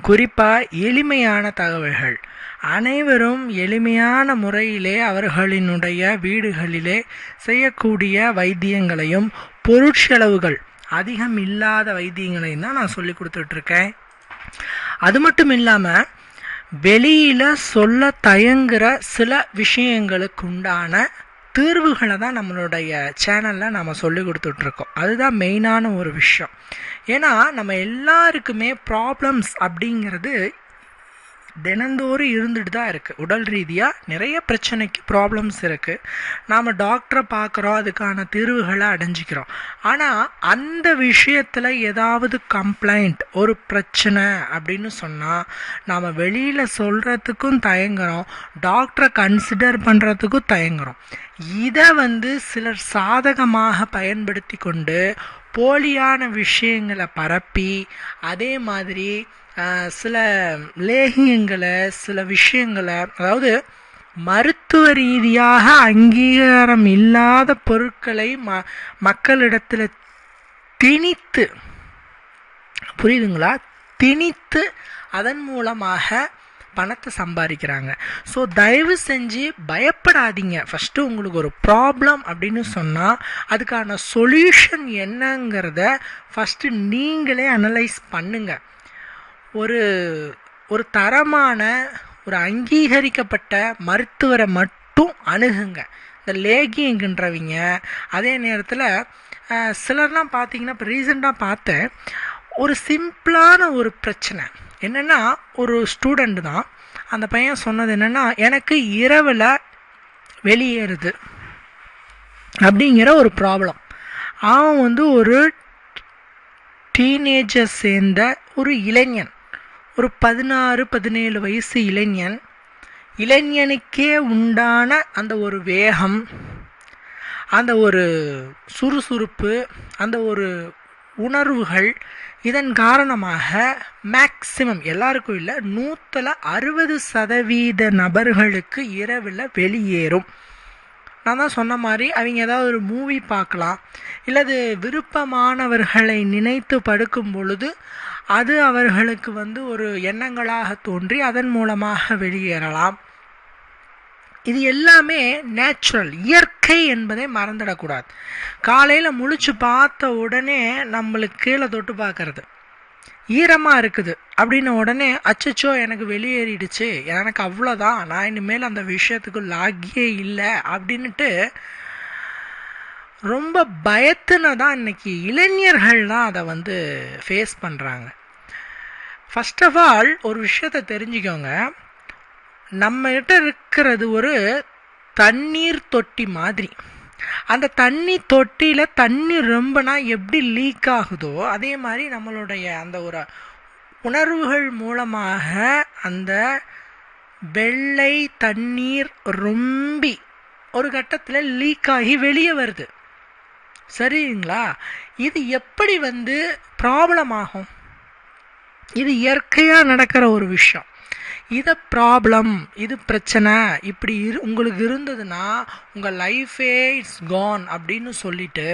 குறிப்பாக எளிமையான தகவல்கள். அனைவரும் எளிமையான முறையிலே அவர்களினுடைய வீடுகளிலே செய்யக்கூடிய வைத்தியங்களையும் பொருட்செலவுகள் அதிகம் இல்லாத வைத்தியங்களையும் தான் நான் சொல்லி கொடுத்துட்ருக்கேன். அது மட்டும் இல்லாமல் வெளியில் சொல்ல தயங்குகிற சில விஷயங்களுக்கு உண்டான தீர்வுகளை தான் நம்மளுடைய சேனலில் நம்ம சொல்லி கொடுத்துட்ருக்கோம். அதுதான் மெயினான ஒரு விஷயம். ஏன்னா நம்ம எல்லாருக்குமே ப்ராப்ளம்ஸ் அப்படிங்கிறது தினந்தோறும் இருந்துட்டு தான் இருக்குது உடல் ரீதியாக நிறைய பிரச்சனைக்கு ப்ராப்ளம்ஸ் இருக்குது நாம் டாக்டரை பார்க்குறோம். அதுக்கான தீர்வுகளை அடைஞ்சிக்கிறோம். ஆனால் அந்த விஷயத்தில் ஏதாவது கம்ப்ளைண்ட் ஒரு பிரச்சனை அப்படின்னு சொன்னால் நாம் வெளியில் சொல்கிறதுக்கும் தயங்குறோம். டாக்டரை கன்சிடர் பண்ணுறதுக்கும் தயங்குறோம். இதை வந்து சிலர் சாதகமாக பயன்படுத்தி கொண்டு போலியான விஷயங்களை பரப்பி அதே மாதிரி சில லேகியங்களை சில விஷயங்களை அதாவது மருத்துவ ரீதியாக அங்கீகாரம் இல்லாத பொருட்களை ம மக்களிடத்தில் திணித்து புரியுதுங்களா? திணித்து அதன் மூலமாக பணத்தை சம்பாதிக்கிறாங்க. ஸோ தயவு செஞ்சு பயப்படாதீங்க. ஃபஸ்ட்டு உங்களுக்கு ஒரு ப்ராப்ளம் அப்படின்னு சொன்னால் அதுக்கான சொல்யூஷன் என்னங்கிறத ஃபஸ்ட்டு நீங்களே அனலைஸ் பண்ணுங்கள் ஒரு ஒரு தரமான ஒரு அங்கீகரிக்கப்பட்ட மருத்துவரை மட்டும் அணுகுங்க. இந்த லேகியங்கன்றவங்க அதே நேரத்தில் சிலர்லாம் பார்த்தீங்கன்னா இப்போ ரீசெண்டாக பார்த்தேன். ஒரு சிம்பிளான ஒரு பிரச்சனை. என்னென்னா ஒரு ஸ்டூடெண்ட் தான். அந்த பையன் சொன்னது என்னென்னா எனக்கு இரவில் வெளியேறுது அப்படிங்கிற ஒரு ப்ராப்ளம் அவன் வந்து ஒரு டீனேஜர் சேர்ந்த ஒரு இளைஞன். ஒரு பதினாறு பதினேழு வயசு இளைஞன். இளைஞனுக்கே உண்டான அந்த ஒரு வேகம் அந்த ஒரு சுறுசுறுப்பு அந்த ஒரு உணர்வுகள் இதன் காரணமாக மேக்சிமம் எல்லாருக்கும் இல்லை நூற்றில் அறுபது சதவீத நபர்களுக்கு இரவில் வெளியேறும். நான் தான் சொன்ன மாதிரி அவங்க ஏதாவது ஒரு மூவி பார்க்கலாம். இல்லது விருப்பமானவர்களை நினைத்து படுக்கும் பொழுது அது அவர்களுக்கு வந்து ஒரு எண்ணங்களாக தோன்றி அதன் மூலமாக வெளியேறலாம். இது எல்லாமே நேச்சுரல் இயற்கை என்பதை மறந்துடக்கூடாது. காலையில் முழிச்சு பார்த்த உடனே நம்மளுக்கு கீழே தொட்டு பார்க்கறது. ஈரமாக இருக்குது அப்படின்ன உடனே அச்சச்சோ எனக்கு வெளியேறிடுச்சு. எனக்கு அவ்வளோதான் நான் இனிமேல் அந்த விஷயத்துக்கு லாகியே இல்லை அப்படின்ட்டு ரொம்ப பயத்துன தான் இன்னைக்கு இளைஞர்கள் தான் அதை வந்து ஃபேஸ் பண்ணுறாங்க ஃபஸ்ட் ஆஃப் ஆல் ஒரு விஷயத்தை தெரிஞ்சுக்கோங்க. நம்மகிட்ட இருக்கிறது ஒரு தண்ணீர் தொட்டி மாதிரி. அந்த தண்ணி தொட்டியில் தண்ணி ரொம்பனா எப்படி லீக் ஆகுதோ அதே மாதிரி நம்மளுடைய அந்த ஒரு உணர்வுகள் மூலமாக அந்த வெள்ளை தண்ணீர் ரொம்பி ஒரு கட்டத்தில் லீக் ஆகி வெளியே வருது. சரிங்களா? இது எப்படி வந்து ப்ராப்ளம் ஆகும்? இது இயற்கையாக நடக்கிற ஒரு விஷயம். இதை ப்ராப்ளம் இது பிரச்சனை இப்படி இரு உங்களுக்கு இருந்ததுன்னா உங்கள் லைஃபே இட்ஸ் கான் அப்படின்னு சொல்லிட்டு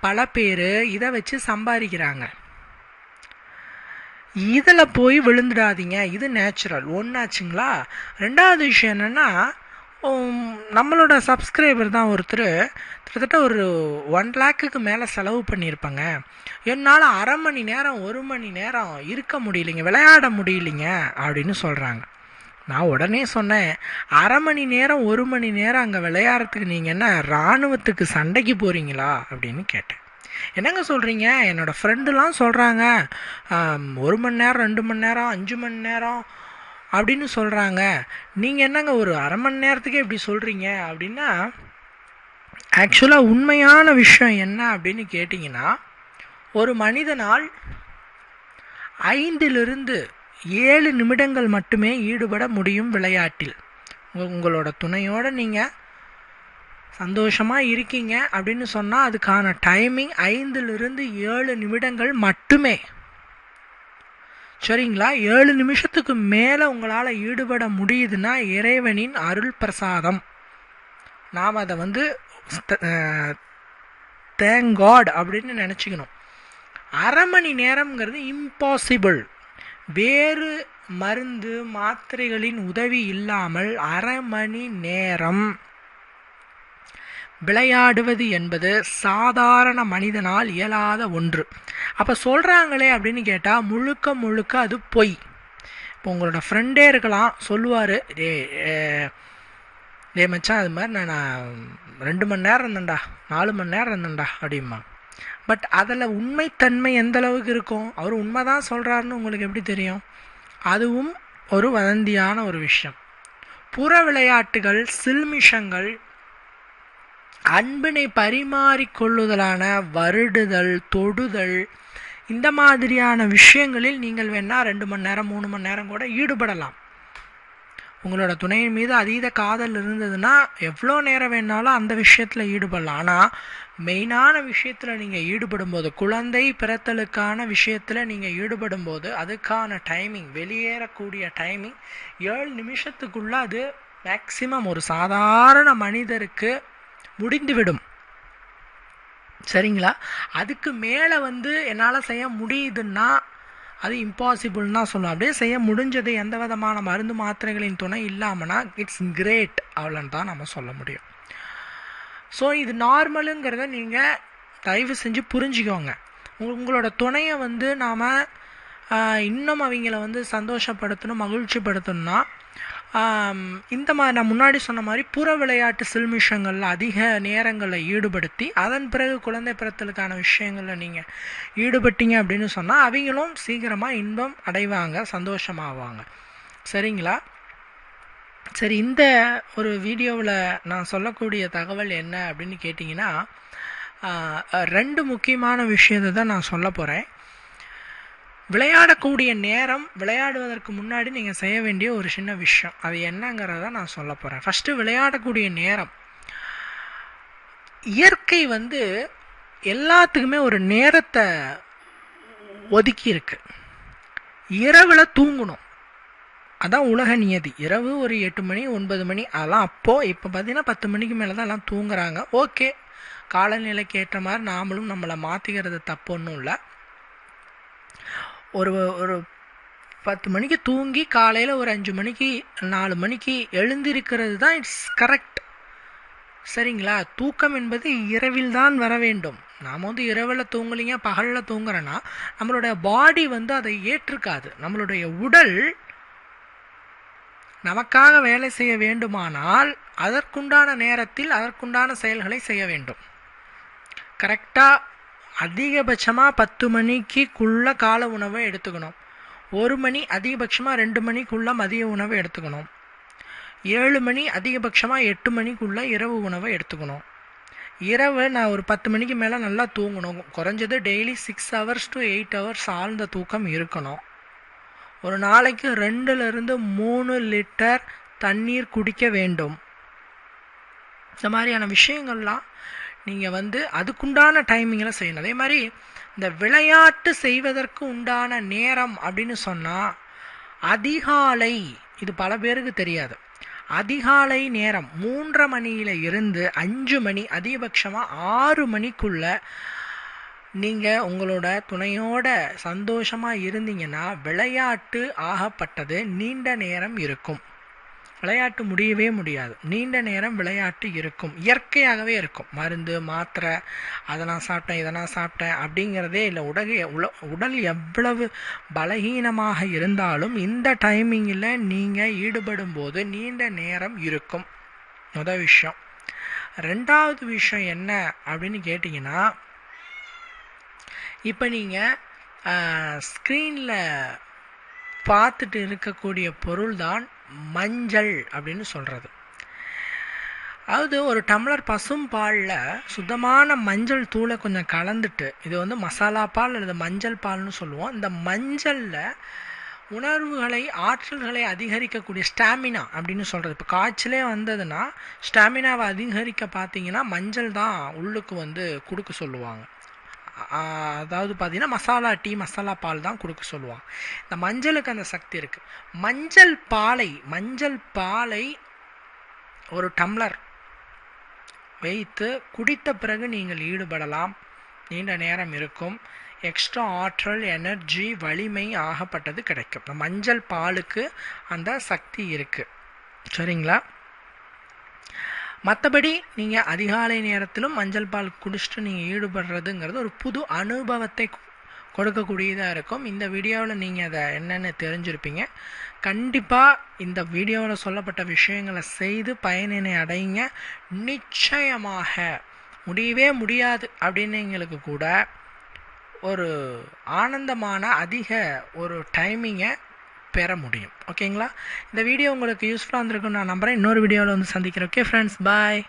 பல பேர் இதை வச்சு சம்பாதிக்கிறாங்க. இதில் போய் விழுந்துடாதீங்க இது நேச்சுரல் ஒன்றாச்சுங்களா ரெண்டாவது விஷயம் என்னென்னா நம்மளோட சப்ஸ்கிரைபர் தான் ஒருத்தர் கிட்டத்தட்ட ஒரு ஒன் லேக்குக்கு மேலே செலவு பண்ணியிருப்பாங்க. என்னால் அரை மணி நேரம் ஒரு மணி நேரம் இருக்க முடியலைங்க விளையாட முடியலைங்க அப்படின்னு சொல்கிறாங்க நான் உடனே சொன்னேன் அரை மணி நேரம் ஒரு மணி நேரம் அங்கே விளையாடுறதுக்கு நீங்கள் என்ன இராணுவத்துக்கு சண்டைக்கு போகிறீங்களா அப்படின்னு கேட்டேன். என்னங்க சொல்கிறீங்க என்னோடய ஃப்ரெண்டுலாம் சொல்கிறாங்க ஒரு மணி நேரம் ரெண்டு மணி நேரம் அஞ்சு மணி நேரம் அப்படின்னு சொல்கிறாங்க நீங்கள் என்னங்க ஒரு அரை மணி நேரத்துக்கே இப்படி சொல்கிறீங்க அப்படின்னா ஆக்சுவலாக உண்மையான விஷயம் என்ன அப்படின்னு கேட்டிங்கன்னா ஒரு மனிதனால் ஐந்திலிருந்து ஏழு நிமிடங்கள் மட்டுமே ஈடுபட முடியும் விளையாட்டில். உங்களோட துணையோடு நீங்கள் சந்தோஷமாக இருக்கீங்க அப்படின்னு சொன்னால் அதுக்கான டைமிங் ஐந்திலிருந்து ஏழு நிமிடங்கள் மட்டுமே. சரிங்களா? ஏழு நிமிஷத்துக்கு மேலே உங்களால் ஈடுபட முடியுதுன்னா இறைவனின் அருள் பிரசாதம். நாம் அதை வந்து தேங்க் காட் அப்படின்னு நினச்சிக்கணும். அரை மணி நேரம்ங்கிறது இம்பாசிபிள் வேறு மருந்து மாத்திரைகளின் உதவி இல்லாமல் அரை மணி நேரம் விளையாடுவது என்பது சாதாரண மனிதனால் இயலாத ஒன்று. அப்போ சொல்கிறாங்களே அப்படின்னு கேட்டால் முழுக்க முழுக்க அது பொய். இப்போ உங்களோட ஃப்ரெண்டே இருக்கலாம் சொல்லுவார் டே டே மச்சான் அது மாதிரி நான் நான் ரெண்டு மணி நேரம் இருந்தேன்டா நாலு மணி நேரம் இருந்தேன்டா அப்படிமா பட் அதில் உண்மைத்தன்மை எந்த அளவுக்கு இருக்கும்? அவர் உண்மை தான் சொல்கிறாருன்னு உங்களுக்கு எப்படி தெரியும்? அதுவும் ஒரு வதந்தியான ஒரு விஷயம். புற விளையாட்டுகள் சில்மிஷங்கள் அன்பினை பரிமாறிக்கொள்ளுதலான வருடுதல் தொடுதல் இந்த மாதிரியான விஷயங்களில் நீங்கள் வேணால் ரெண்டு மணி நேரம் மூணு மணி நேரம் கூட ஈடுபடலாம். உங்களோட துணையின் மீது அதீத காதல் இருந்ததுன்னா எவ்வளோ நேரம் வேணாலும் அந்த விஷயத்தில் ஈடுபடலாம். ஆனால் மெயினான விஷயத்தில் நீங்கள் ஈடுபடும்போது குழந்தை பிறத்தலுக்கான விஷயத்தில் நீங்கள் ஈடுபடும்போது அதுக்கான டைமிங் வெளியேறக்கூடிய டைமிங் ஏழு நிமிஷத்துக்குள்ளே அது மேக்சிமம் ஒரு சாதாரண மனிதருக்கு முடிந்துவிடும். சரிங்களா? அதுக்கு மேலே வந்து என்னால் செய்ய முடியுதுன்னா அது இம்பாசிபிள்னு தான் சொல்லணும் அப்படியே செய்ய முடிஞ்சது எந்த விதமான மருந்து மாத்திரைகளின் துணை இல்லாமனா இட்ஸ் கிரேட் அவ்வளோன்னு தான் நம்ம சொல்ல முடியும். ஸோ இது நார்மலுங்கிறத நீங்கள் தயவு செஞ்சு புரிஞ்சுக்கோங்க. உங்களோட துணையை வந்து நாம் இன்னும் அவங்கள வந்து சந்தோஷப்படுத்தணும் மகிழ்ச்சிப்படுத்தணும்னா இந்த மாதிரி நான் முன்னாடி சொன்ன மாதிரி புற விளையாட்டு சில்மிஷங்களில் அதிக நேரங்களை ஈடுபடுத்தி அதன் பிறகு குழந்தை பிறத்தலுக்கான விஷயங்களில் நீங்கள் ஈடுபட்டீங்க அப்படின்னு சொன்னால் அவங்களும் சீக்கிரமாக இன்பம் அடைவாங்க சந்தோஷமாவாங்க. சரிங்களா? சரி இந்த ஒரு வீடியோவில் நான் சொல்லக்கூடிய தகவல் என்ன அப்படின்னு கேட்டிங்கன்னா ரெண்டு முக்கியமான விஷயத்தை தான் நான் சொல்ல போகிறேன் விளையாடக்கூடிய நேரம் விளையாடுவதற்கு முன்னாடி நீங்கள் செய்ய வேண்டிய ஒரு சின்ன விஷயம். அது என்னங்கிறத நான் சொல்ல போகிறேன் ஃபஸ்ட்டு விளையாடக்கூடிய நேரம். இயற்கை வந்து எல்லாத்துக்குமே ஒரு நேரத்தை ஒதுக்கி இருக்கு இரவில் தூங்கணும். அதான் உலக நியதி. இரவு ஒரு எட்டு மணி ஒன்பது மணி அதெல்லாம் அப்போது இப்போ பார்த்தீங்கன்னா பத்து மணிக்கு மேலே தான் எல்லாம் தூங்குறாங்க. ஓகே காலநிலைக்கு ஏற்ற மாதிரி நாமளும் நம்மளை மாற்றிக்கிறது தப்பு ஒன்றும் இல்லை. ஒரு ஒரு பத்து மணிக்கு தூங்கி காலையில் ஒரு அஞ்சு மணிக்கு நாலு மணிக்கு எழுந்திருக்கிறது தான் இட்ஸ் கரெக்ட் சரிங்களா? தூக்கம் என்பது இரவில் தான் வர வேண்டும். நாம் வந்து இரவில் தூங்கலிங்க பகலில் தூங்குறோன்னா நம்மளுடைய பாடி வந்து அதை ஏற்றுக்காது. நம்மளுடைய உடல் நமக்காக வேலை செய்ய வேண்டுமானால் அதற்குண்டான நேரத்தில் அதற்குண்டான செயல்களை செய்ய வேண்டும். கரெக்டாக அதிகபட்சமாக பத்து மணிக்குள்ள கால உணவை எடுத்துக்கணும். ஒரு மணி அதிகபட்சமாக ரெண்டு மணிக்குள்ள மதிய உணவை எடுத்துக்கணும். ஏழு மணி அதிகபட்சமாக எட்டு மணிக்குள்ள இரவு உணவை எடுத்துக்கணும். இரவு நான் ஒரு பத்து மணிக்கு மேலே நல்லா தூங்கணும். குறைஞ்சது daily six hours to eight hours ஆழ்ந்த தூக்கம் இருக்கணும். ஒரு நாளைக்கு ரெண்டுலேருந்து மூணு லிட்டர் தண்ணீர் குடிக்க வேண்டும். இந்த மாதிரியான விஷயங்கள்லாம் நீங்கள் வந்து அதுக்குண்டான டைமிங்கில் செய்யணும். அதே மாதிரி இந்த விளையாட்டு செய்வதற்கு உண்டான நேரம் அப்படின்னு சொன்னால் அதிகாலை இது பல பேருக்கு தெரியாது. அதிகாலை நேரம் மூன்றரை மணியில் இருந்து அஞ்சு மணி அதிகபட்சமாக ஆறு மணிக்குள்ள நீங்கள் உங்களோட துணையோட சந்தோஷமாக இருந்தீங்கன்னா விளையாட்டு ஆகப்பட்டது நீண்ட நேரம் இருக்கும். விளையாட்டு முடியவே முடியாது. நீண்ட நேரம் விளையாட்டு இருக்கும். இயற்கையாகவே இருக்கும். மருந்து மாத்திரை அதை நான் சாப்பிட்டேன் இதை நான் சாப்பிட்டேன் அப்படிங்கிறதே இல்லை. உடல் உல உடல் எவ்வளவு பலகீனமாக இருந்தாலும் இந்த டைமிங்கில் நீங்கள் ஈடுபடும் போது நீண்ட நேரம் இருக்கும். முதல் விஷயம். ரெண்டாவது விஷயம் என்ன அப்படின்னு கேட்டிங்கன்னா இப்போ நீங்கள் ஸ்க்ரீனில் பார்த்துட்டு இருக்கக்கூடிய பொருள் தான் மஞ்சள் அப்படின்னு சொல்கிறது அதாவது ஒரு டம்ளர் பசும் பாலில் சுத்தமான மஞ்சள் தூளை கொஞ்சம் கலந்துட்டு இது வந்து மசாலா பால் அல்லது மஞ்சள் பால்னு சொல்லுவோம். இந்த மஞ்சளில் உணர்வுகளை ஆற்றல்களை அதிகரிக்கக்கூடிய ஸ்டாமினா அப்படின்னு சொல்கிறது இப்போ காய்ச்சலே வந்ததுன்னா ஸ்டாமினாவை அதிகரிக்க பார்த்தீங்கன்னா மஞ்சள் தான் உள்ளுக்கு வந்து கொடுக்க சொல்லுவாங்க. அதாவது பார்த்தீங்கன்னா மசாலா டீ மசாலா பால் தான் கொடுக்க சொல்லுவாங்க. இந்த மஞ்சளுக்கு அந்த சக்தி இருக்குது மஞ்சள் பாலை மஞ்சள் பாலை ஒரு டம்ளர் வைத்து குடித்த பிறகு நீங்கள் ஈடுபடலாம். நீண்ட நேரம் இருக்கும். எக்ஸ்ட்ரா ஆற்றல் எனர்ஜி வலிமை ஆகப்பட்டது கிடைக்கும். மஞ்சள் பாலுக்கு அந்த சக்தி இருக்குது சரிங்களா? மற்றபடி நீங்கள் அதிகாலை நேரத்திலும் மஞ்சள் பால் குடிச்சிட்டு நீங்கள் ஈடுபடுறதுங்கிறது ஒரு புது அனுபவத்தை கொடுக்கக்கூடியதாக இருக்கும். இந்த வீடியோவில் நீங்கள் அதை என்னென்னு தெரிஞ்சிருப்பீங்க. கண்டிப்பாக இந்த வீடியோவில் சொல்லப்பட்ட விஷயங்களை செய்து பயனினை அடையுங்க நிச்சயமாக முடியவே முடியாது அப்படின்னீங்களுக்கு கூட ஒரு ஆனந்தமான அதிக ஒரு டைமிங்கை பெற முடியும். ஓகேங்களா இந்த வீடியோ உங்களுக்கு யூஸ்ஃபுல்லாக இருந்திருக்குன்னு நான் நம்புகிறேன் இன்னொரு வீடியோவில் வந்து சந்திக்கிறேன் ஓகே ஃப்ரெண்ட்ஸ் பாய்